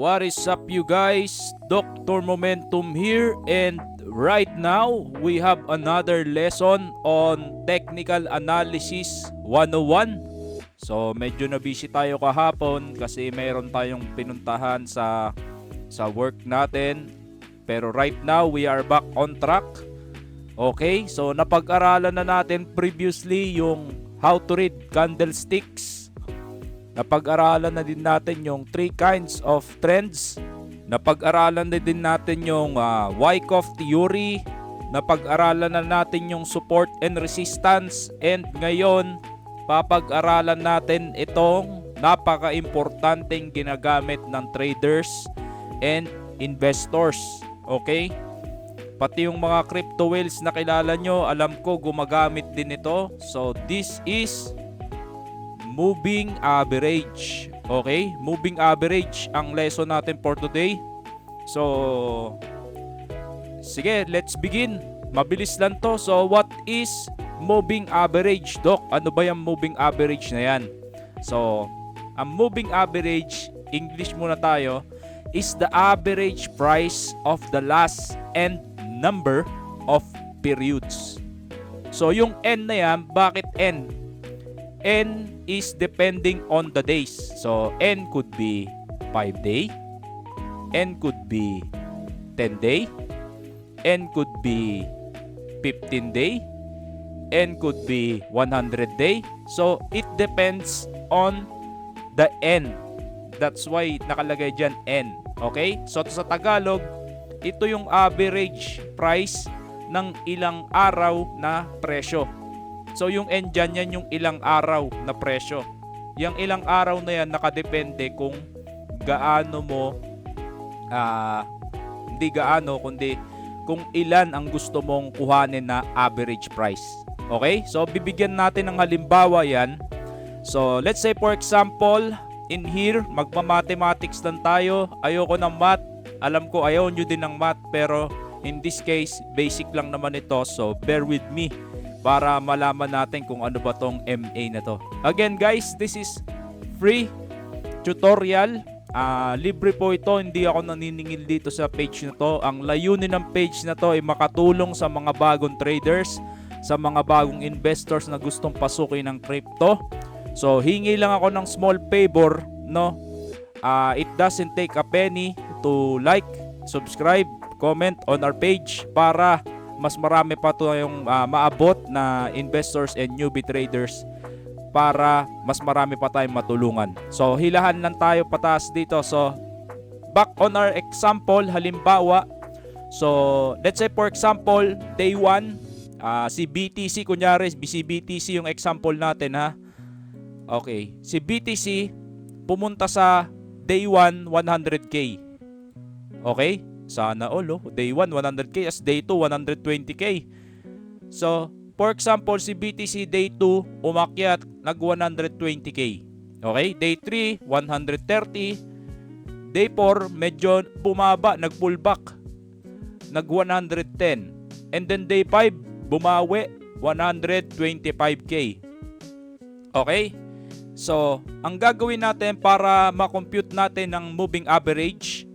What is up you guys? Dr. Momentum here and right now we have another lesson on Technical Analysis 101. So medyo na busy tayo kahapon kasi mayroon tayong pinuntahan sa sa work natin. Pero right now we are back on track. Okay, so napag-aralan na natin previously yung how to read candlesticks. Napag-aralan na din natin yung three kinds of trends. Napag-aralan na din natin yung uh, Wyckoff theory. Napag-aralan na natin yung support and resistance. And ngayon, papag-aralan natin itong napaka-importanteng ginagamit ng traders and investors. Okay? Pati yung mga crypto whales na kilala nyo, alam ko gumagamit din ito. So this is moving average. Okay? Moving average ang lesson natin for today. So sige, let's begin. Mabilis lang to. So what is moving average, Doc? Ano ba yung moving average na yan? So, ang moving average, English muna tayo, is the average price of the last and number of periods. So yung N na yan, bakit N? N is depending on the days. So N could be 5 day, N could be 10 day, N could be 15 day, N could be 100 day. So it depends on the N. That's why nakalagay dyan N. Okay? So sa Tagalog, ito yung average price ng ilang araw na presyo. So yung N dyan, yan yung ilang araw na presyo. Yung ilang araw na yan nakadepende kung gaano mo ah hindi gaano kundi kung ilan ang gusto mong kuhanin na average price. Okay? So bibigyan natin ng halimbawa yan. So let's say for example, in here magma-mathematics lang tayo. Ayoko ng math alam ko ayaw nyo din ng math pero in this case basic lang naman ito so bear with me para malaman natin kung ano ba tong MA na to. Again guys, this is free tutorial. Uh, libre po ito, hindi ako naniningil dito sa page na to. Ang layunin ng page na to ay makatulong sa mga bagong traders, sa mga bagong investors na gustong pasukin ng crypto. So hingi lang ako ng small favor, no? Uh, it doesn't take a penny to like, subscribe, comment on our page para mas marami pa to yung uh, maabot na investors and newbie traders para mas marami pa tayong matulungan. So hilahan lang tayo pataas dito. So back on our example, halimbawa, so let's say for example, day 1, uh, si BTC kunyari, si BTC yung example natin ha. Okay, si BTC pumunta sa day 1 100k. Okay? Sana all, oh. Day 1, 100k. As day 2, 120k. So, for example, si BTC day 2, umakyat, nag 120k. Okay? Day 3, 130. Day 4, medyo bumaba, nag pullback. Nag 110. And then day 5, bumawi, 125k. Okay? So, ang gagawin natin para ma-compute natin ng moving average,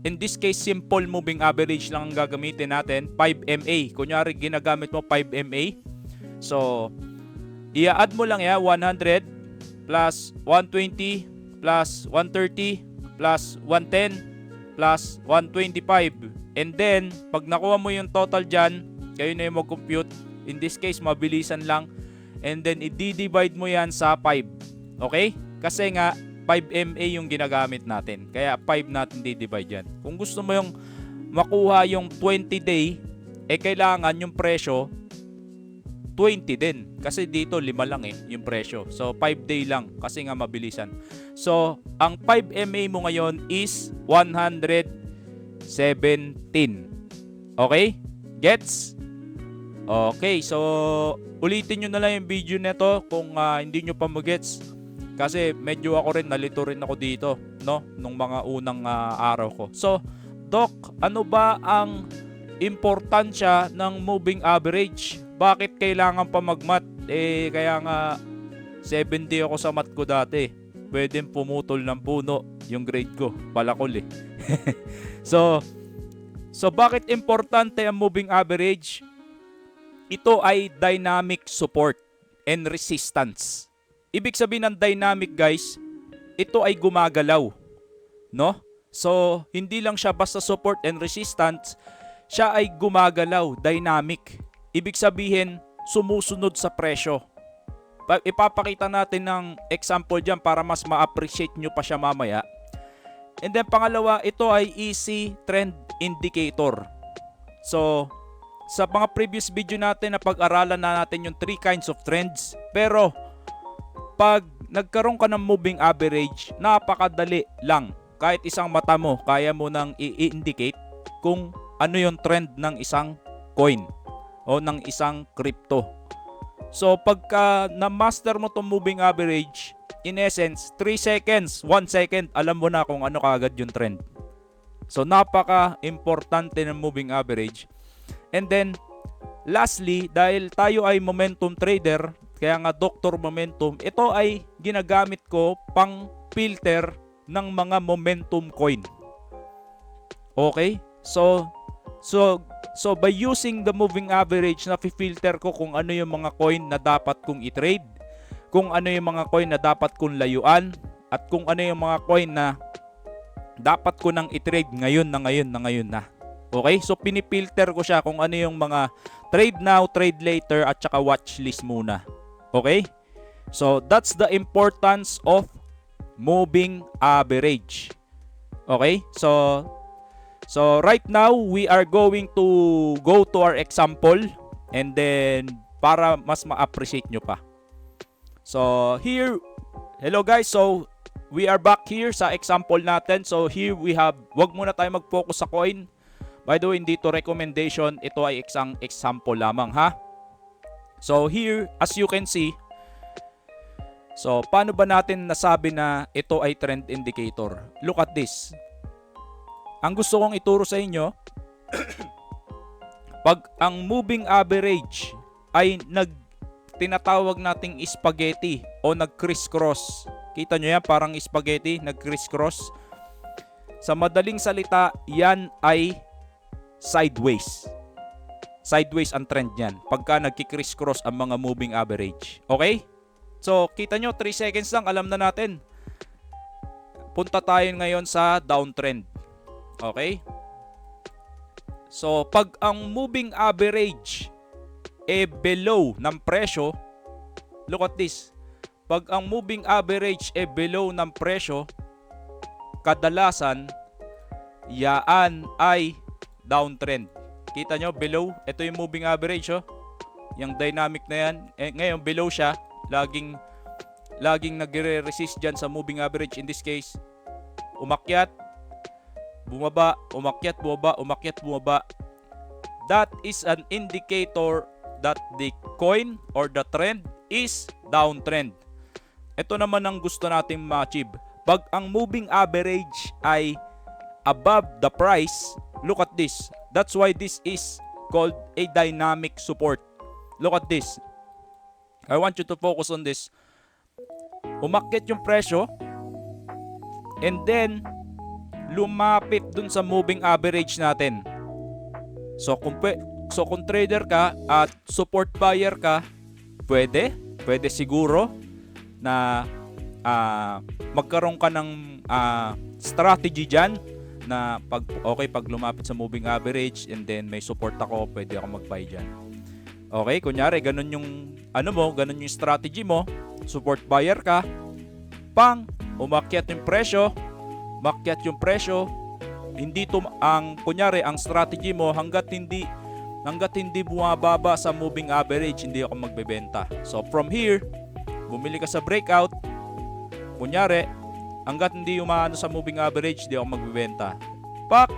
In this case, simple moving average lang ang gagamitin natin. 5MA. Kunyari, ginagamit mo 5MA. So, i-add mo lang ya 100 plus 120 plus 130 plus 110 plus 125. And then, pag nakuha mo yung total dyan, kayo na yung mag-compute. In this case, mabilisan lang. And then, i-divide mo yan sa 5. Okay? Kasi nga, 5MA yung ginagamit natin. Kaya 5 natin di-divide yan. Kung gusto mo yung makuha yung 20 day, eh kailangan yung presyo 20 din. Kasi dito 5 lang eh yung presyo. So 5 day lang kasi nga mabilisan. So ang 5MA mo ngayon is 117. Okay? Gets? Okay, so ulitin nyo na lang yung video nito kung uh, hindi nyo pa magets kasi medyo ako rin nalito rin ako dito, no, nung mga unang uh, araw ko. So, doc, ano ba ang importansya ng moving average? Bakit kailangan pa magmat? Eh kaya nga 70 ako sa mat ko dati. Pwedeng pumutol ng puno. yung grade ko. Palakol eh. so, so bakit importante ang moving average? Ito ay dynamic support and resistance. Ibig sabihin ng dynamic guys, ito ay gumagalaw. No? So, hindi lang siya basta support and resistance, siya ay gumagalaw, dynamic. Ibig sabihin, sumusunod sa presyo. Pa- Ipapakita natin ng example dyan para mas ma-appreciate nyo pa siya mamaya. And then pangalawa, ito ay easy trend indicator. So, sa mga previous video natin na pag-aralan na natin yung three kinds of trends. Pero, pag nagkaroon ka ng moving average, napakadali lang. Kahit isang mata mo, kaya mo nang i-indicate kung ano yung trend ng isang coin o ng isang crypto. So pagka na-master mo tong moving average, in essence, 3 seconds, 1 second, alam mo na kung ano kaagad yung trend. So napaka-importante ng moving average. And then, lastly, dahil tayo ay momentum trader, kaya nga Dr. Momentum, ito ay ginagamit ko pang filter ng mga momentum coin. Okay? So, so, so by using the moving average na filter ko kung ano yung mga coin na dapat kong i-trade, kung ano yung mga coin na dapat kong layuan, at kung ano yung mga coin na dapat ko nang i-trade ngayon na ngayon na ngayon na. Okay? So pinipilter ko siya kung ano yung mga trade now, trade later at saka watch list muna. Okay? So that's the importance of moving average. Okay? So so right now we are going to go to our example and then para mas ma-appreciate nyo pa. So here Hello guys. So we are back here sa example natin. So here we have wag muna tayo mag-focus sa coin. By the way, hindi to recommendation. Ito ay isang example lamang ha. So here, as you can see, so paano ba natin nasabi na ito ay trend indicator? Look at this. Ang gusto kong ituro sa inyo, pag ang moving average ay nag tinatawag nating spaghetti o nag-crisscross. Kita nyo yan, parang spaghetti, nag-crisscross. Sa madaling salita, yan ay sideways. Sideways ang trend niyan pagka nagki-crisscross ang mga moving average. Okay? So, kita nyo, 3 seconds lang, alam na natin. Punta tayo ngayon sa downtrend. Okay? So, pag ang moving average e below ng presyo, look at this. Pag ang moving average e below ng presyo, kadalasan, yaan ay downtrend. Kita nyo, below, ito yung moving average, oh. Yung dynamic na yan. Eh, ngayon, below siya, laging, laging nagre-resist dyan sa moving average. In this case, umakyat, bumaba, umakyat, bumaba, umakyat, bumaba. That is an indicator that the coin or the trend is downtrend. Ito naman ang gusto nating ma-achieve. Pag ang moving average ay above the price, look at this. That's why this is called a dynamic support. Look at this. I want you to focus on this. Umakyat yung presyo and then lumapit dun sa moving average natin. So kung so kung trader ka at support buyer ka, pwede, pwede siguro na ah, magkaroon ka ng ah, strategy diyan na pag okay pag lumapit sa moving average and then may support ako, pwede ako mag-buy diyan. Okay, kunyari ganun yung ano mo, ganun yung strategy mo, support buyer ka, pang umakyat yung presyo, makyat yung presyo, hindi to ang kunyari ang strategy mo hangga't hindi hangga't hindi bumababa sa moving average, hindi ako magbebenta. So from here, bumili ka sa breakout, kunyari, hangga't hindi umaano sa moving average, hindi ako magbebenta. Pak,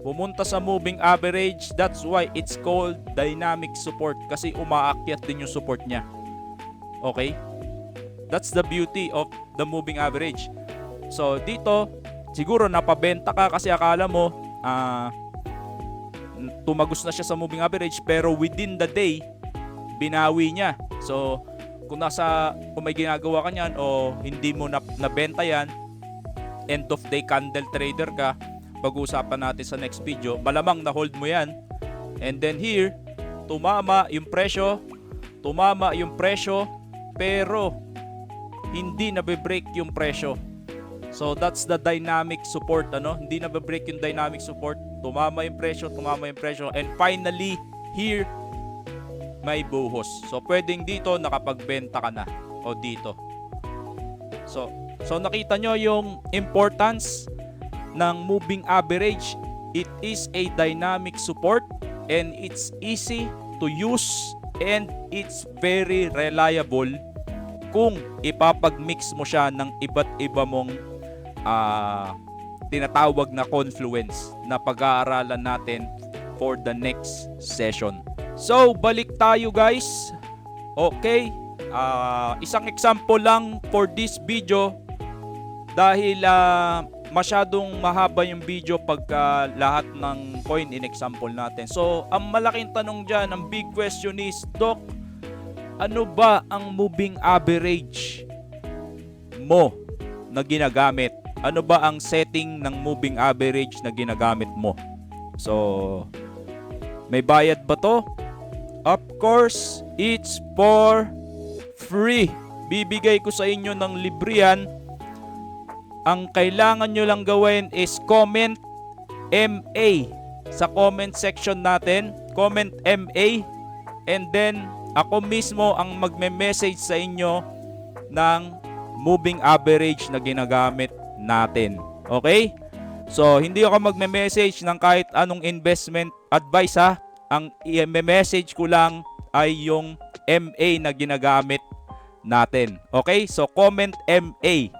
pumunta sa moving average, that's why it's called dynamic support kasi umaakyat din yung support niya. Okay? That's the beauty of the moving average. So dito, siguro napabenta ka kasi akala mo ah tumagos na siya sa moving average pero within the day binawi niya. So kung nasa kung may ginagawa ka niyan o hindi mo na, nabenta yan end of day candle trader ka, pag-uusapan natin sa next video, malamang na hold mo yan. And then here, tumama yung presyo, tumama yung presyo, pero hindi na break yung presyo. So that's the dynamic support ano, hindi na break yung dynamic support. Tumama yung presyo, tumama yung presyo and finally here may buhos. So pwedeng dito nakapagbenta ka na o dito. So so nakita nyo yung importance ng moving average. It is a dynamic support and it's easy to use and it's very reliable kung ipapag-mix mo siya ng iba't iba mong ah, tinatawag na confluence na pag-aaralan natin for the next session. So, balik tayo guys. Okay. Ah, isang example lang for this video dahil ah, masyadong mahaba yung video pagka lahat ng coin in example natin. So, ang malaking tanong dyan, ang big question is, Doc, ano ba ang moving average mo na ginagamit? Ano ba ang setting ng moving average na ginagamit mo? So, may bayad ba to? Of course, it's for free. Bibigay ko sa inyo ng libre. Ang kailangan nyo lang gawin is comment MA sa comment section natin. Comment MA and then ako mismo ang magme-message sa inyo ng moving average na ginagamit natin. Okay? So, hindi ako magme-message ng kahit anong investment advice ha. Ang i-message ko lang ay yung MA na ginagamit natin. Okay? So, comment MA.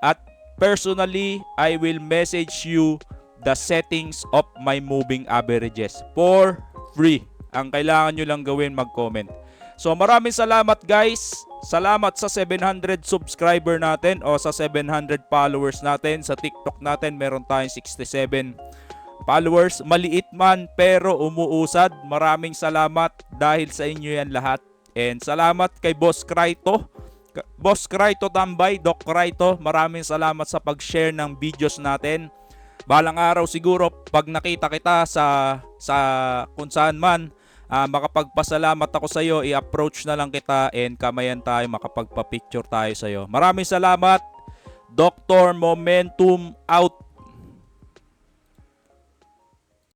At personally, I will message you the settings of my moving averages for free. Ang kailangan nyo lang gawin mag-comment. So maraming salamat guys. Salamat sa 700 subscriber natin o sa 700 followers natin. Sa TikTok natin meron tayong 67 followers. Maliit man pero umuusad. Maraming salamat dahil sa inyo yan lahat. And salamat kay Boss Kraito. K- Boss Kraito Tambay, Doc Kraito. Maraming salamat sa pag-share ng videos natin. Balang araw siguro pag nakita kita sa sa kung saan man ah, makapagpasalamat ako sa iyo, i-approach na lang kita and kamayan tayo, makapagpa-picture tayo sa iyo. Maraming salamat. Dr. Momentum out.